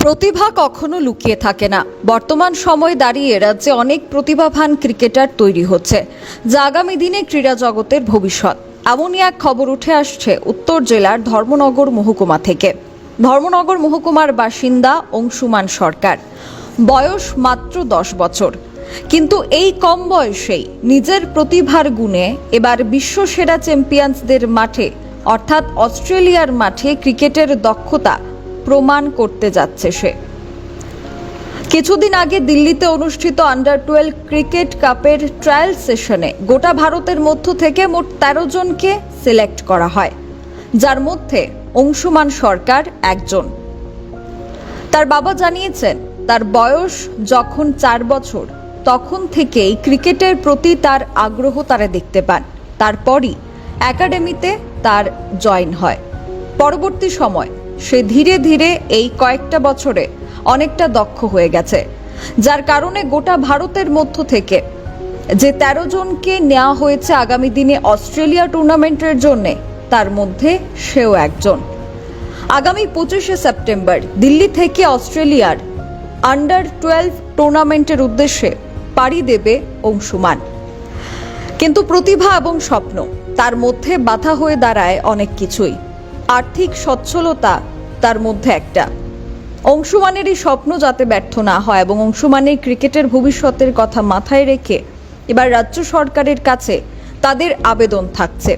প্রতিভা কখনো লুকিয়ে থাকে না। বর্তমান সময়ে দাঁড়িয়ে রাজ্যে অনেক প্রতিভাবান ক্রিকেটার তৈরি হচ্ছে। যা আগামী দিনে ক্রীড়া জগতের ভবিষ্যৎ। এমনই এক খবর উঠে আসছে উত্তর জেলার ধর্মনগর মহকুমা থেকে। ধর্মনগর মহকুমার বাসিন্দা অংশুমান সরকার। বয়স মাত্র দশ বছর। কিন্তু এই কম বয়সেই নিজের প্রতিভার গুণে এবার বিশ্বসেরা চ্যাম্পিয়ন্সদের মাঠে, অর্থাৎ অস্ট্রেলিয়ার মাঠে ক্রিকেটের দক্ষতা প্রমাণ করতে যাচ্ছে সে। কিছুদিন আগে দিল্লিতে অনুষ্ঠিত আন্ডার টুয়েলভ ক্রিকেট কাপের ট্রায়াল সেশনে গোটা ভারতের মধ্য থেকে মোট তেরো জনকে সিলেক্ট করা হয়, যার মধ্যে অংশুমান সরকার একজন। তার বাবা জানিয়েছেন, তার বয়স যখন চার বছর, তখন থেকেই ক্রিকেটের প্রতি তার আগ্রহ তারা দেখতে পান। তারপরই একাডেমিতে তার জয়েন হয়। পরবর্তী সময় সে ধীরে ধীরে এই কয়েকটা বছরে অনেকটা দক্ষ হয়ে গেছে, যার কারণে গোটা ভারতের মধ্য থেকে যে তেরো জনকে নেওয়া হয়েছে আগামী দিনে অস্ট্রেলিয়া টুর্নামেন্টের জন্যে, তার মধ্যে সেও একজন। আগামী পঁচিশে সেপ্টেম্বর দিল্লি থেকে অস্ট্রেলিয়ার আন্ডার টুয়েলভ টুর্নামেন্টের উদ্দেশ্যে পাড়ি দেবে অংশুমান। কিন্তু প্রতিভা এবং স্বপ্ন, তার মধ্যে বাধা হয়ে দাঁড়ায় অনেক কিছুই। আর্থিক সচ্ছলতা তার মধ্যে একটা অংশমানেরই স্বপ্ন যাতে ব্যর্থ না হয় এবং অংশমানের ক্রিকেটের ভবিষ্যতের কথা মাথায় রেখে এবার রাজ্য সরকারের কাছে তাদের আবেদন থাকছে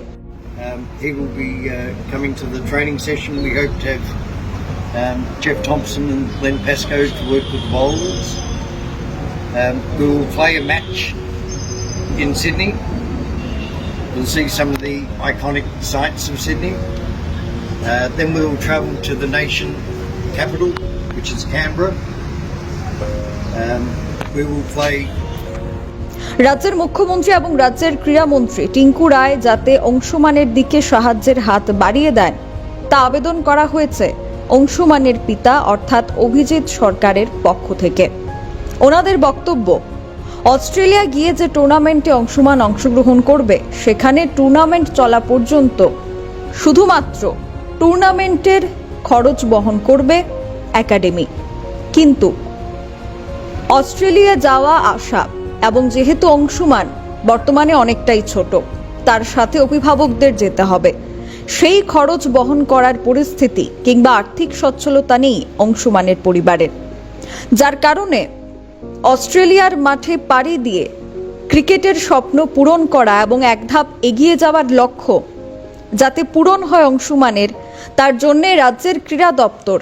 in Sydney. We'll see some of the iconic sites of Sydney. Uh, then we will travel to the nation capital, which is Canberra. Um, we will play রাজ্যের মুখ্যমন্ত্রী এবং রাজ্যের ক্রীড়ামন্ত্রী টিঙ্কু রায় যাতে অংশুমানের দিকে সাহায্যের হাত বাড়িয়ে দেন তা আবেদন করা হয়েছে অংশুমানের পিতা অর্থাৎ অভিজিৎ সরকারের পক্ষ থেকে ওনাদের বক্তব্য অস্ট্রেলিয়া গিয়ে যে টুর্নামেন্টে অংশুমান অংশগ্রহণ করবে সেখানে টুর্নামেন্ট চলা পর্যন্ত শুধুমাত্র টুর্নামেন্টের খরচ বহন করবে একাডেমি। কিন্তু অস্ট্রেলিয়া যাওয়া আসা এবং যেহেতু অংশুমান, বর্তমানে অনেকটাই ছোট, তার সাথে অভিভাবকদের যেতে হবে। সেই খরচ বহন করার পরিস্থিতি কিংবা আর্থিক সচ্ছলতা নেই অংশুমানের পরিবারের। যার কারণে অস্ট্রেলিয়ার মাঠে পাড়ি দিয়ে ক্রিকেটের স্বপ্ন পূরণ করা এবং এক ধাপ এগিয়ে যাওয়ার লক্ষ্য যাতে পূরণ হয় অংশুমানের তার জন্যে রাজ্যের ক্রীড়া দপ্তর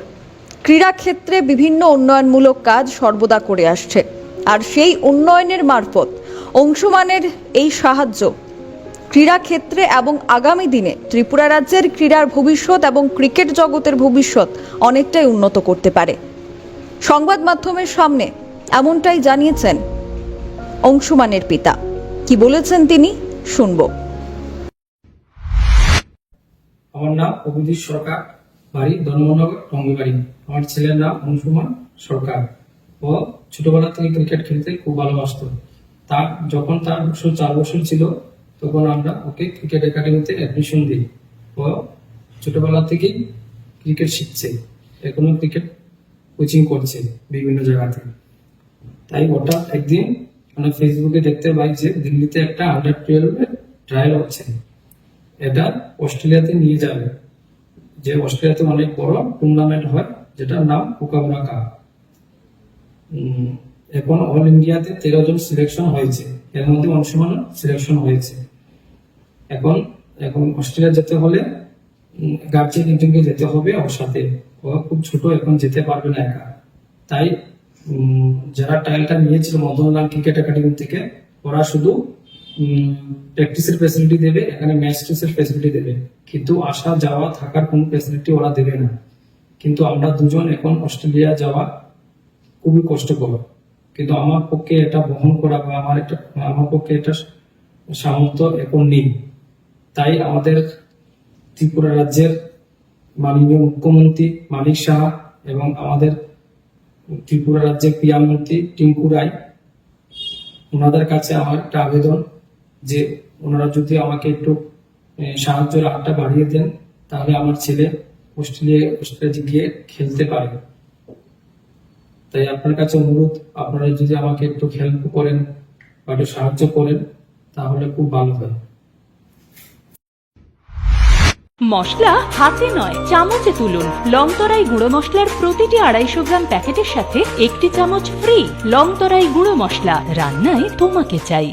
ক্রীড়াক্ষেত্রে বিভিন্ন উন্নয়নমূলক কাজ সর্বদা করে আসছে। আর সেই উন্নয়নের মারফত অংশুমানের এই সাহায্য ক্রীড়াক্ষেত্রে এবং আগামী দিনে ত্রিপুরা রাজ্যের ক্রীড়ার ভবিষ্যৎ এবং ক্রিকেট জগতের ভবিষ্যৎ অনেকটাই উন্নত করতে পারে। সংবাদ মাধ্যমের সামনে এমনটাই জানিয়েছেন অংশুমানের পিতা। কি বলেছেন তিনি? শুনব। আমার নাম অভিজিৎ সরকার, বাড়ি ধর্মনগর টঙ্গিবাড়ি আমার ছেলের নাম অংশুমান সরকার ও ছোটবেলা থেকে ক্রিকেট খেলতে খুব ভালোবাসতো। তার যখন তার বছর চার বছর ছিল, তখন আমরা ওকে ক্রিকেট একাডেমিতে অ্যাডমিশন দিই ও ছোটবেলা থেকেই ক্রিকেট শিখছে। এখনও ক্রিকেট কোচিং করছে বিভিন্ন জায়গাতে। তাই ওটা একদিন আমরা ফেসবুকে দেখতে পাই যে দিল্লিতে একটা আন্ডার টুয়েলভ ট্রায়াল হচ্ছে। এটা অস্ট্রেলিয়াতে নিয়ে যাবে। যে অস্ট্রেলিয়াতে অনেক বড় টুর্নামেন্ট হয়, যেটার নাম কোকাবরা কাপ এখন অল ইন্ডিয়াতে তেরো জন সিলেকশন হয়েছে। এর মধ্যে অংশমান সিলেকশন হয়েছে। এখন এখন অস্ট্রেলিয়া যেতে হলে গার্জিয়ান মিটিংয়ে যেতে হবে ওর সাথে। ও খুব ছোট, এখন যেতে পারবে না একা। তাই যারা টাইলটা নিয়েছিল মদনলাল ক্রিকেট একাডেমি থেকে, ওরা শুধু প্র্যাকটিসের ফেসিলিটি দেবে, এখানে ম্যাচ টেস্টের ফেসিলিটি দেবে। কিন্তু আসা, যাওয়া, থাকার কোনো ফেসিলিটি ওরা দেবে না। কিন্তু আমরা দুজন এখন অস্ট্রেলিয়া যাওয়া খুবই কষ্টকর। কিন্তু আমার পক্ষে এটা বহন করা বা আমার এটা আমার পক্ষে এটা সামর্থ্য এখন নেই। তাই আমাদের ত্রিপুরা রাজ্যের মাননীয় মুখ্যমন্ত্রী মানিক সাহা এবং আমাদের ত্রিপুরা রাজ্যের ক্রীড়ামন্ত্রী টিঙ্কু রায়, ওনাদের কাছে আমার একটা আবেদন। যে ওনারা যদি আমাকে একটু সাহায্যের হাতটা বাড়িয়ে দেন, তাহলে আমার ছেলে অস্ট্রেলিয়া অস্ট্রেলিয়া গিয়ে খেলতে পারে তাই আপনার কাছে অনুরোধ, আপনারা যদি আমাকে একটু হেল্প করেন বা একটু সাহায্য করেন, তাহলে খুব ভালো হয়। মশলা হাতে নয়, চামচে তুলুন। লংতরাই গুঁড়ো মশলার প্রতিটি আড়াইশো গ্রাম প্যাকেটের সাথে একটি চামচ ফ্রি লংতরাই গুঁড়ো মশলা রান্নায় তোমাকে চাই।